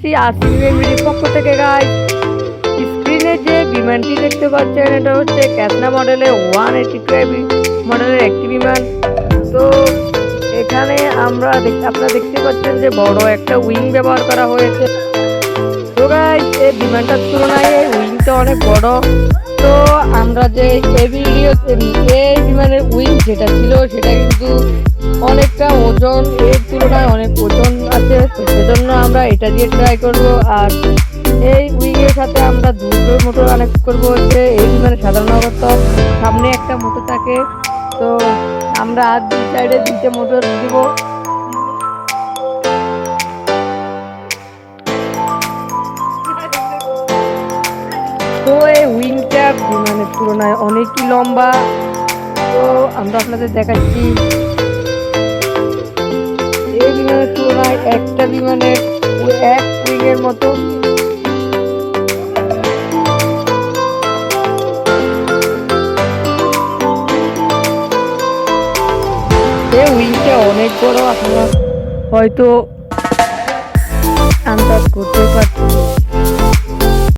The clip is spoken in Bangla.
করতেছি আসিমের পক্ষ থেকে গাই স্ক্রিনে যে বিমানটি দেখতে পাচ্ছেন, এটা হচ্ছে ক্যাসনা মডেলের ওয়ান এইটি মডেলের একটি বিমান। তো এখানে আমরা আপনারা দেখতে পাচ্ছেন যে বড় একটা উইং ব্যবহার করা হয়েছে। তো গাইস এই বিমানটার তুলনায় এই উইংটা অনেক বড়। তো আমরা যে এই ভিডিও এই বিমানের উইং যেটা ছিল, সেটা কিন্তু অনেকটা ওজন, এর তুলনায় অনেক ওজন আছে, তো সেজন্য আমরা এটা দিয়ে ট্রাই করব। আর এই উইং এর সাথে আমরা দুটো মোটর কানেক্ট করব। হচ্ছে এই বিমানে সাধারণত সামনে একটা মোটর থাকে, তো আমরা আর দুই সাইডে দুইটা মোটর দিব। তো এই উইংটা বিমানের তুলনায় অনেকই লম্বা। তো আমরা আপনাদের দেখাচ্ছি একটা বিমানের এক উইং এর মতো। এই উইংটা অনেক বড়, আপনারা হয়তো আন্দাজ করতে পারছেন।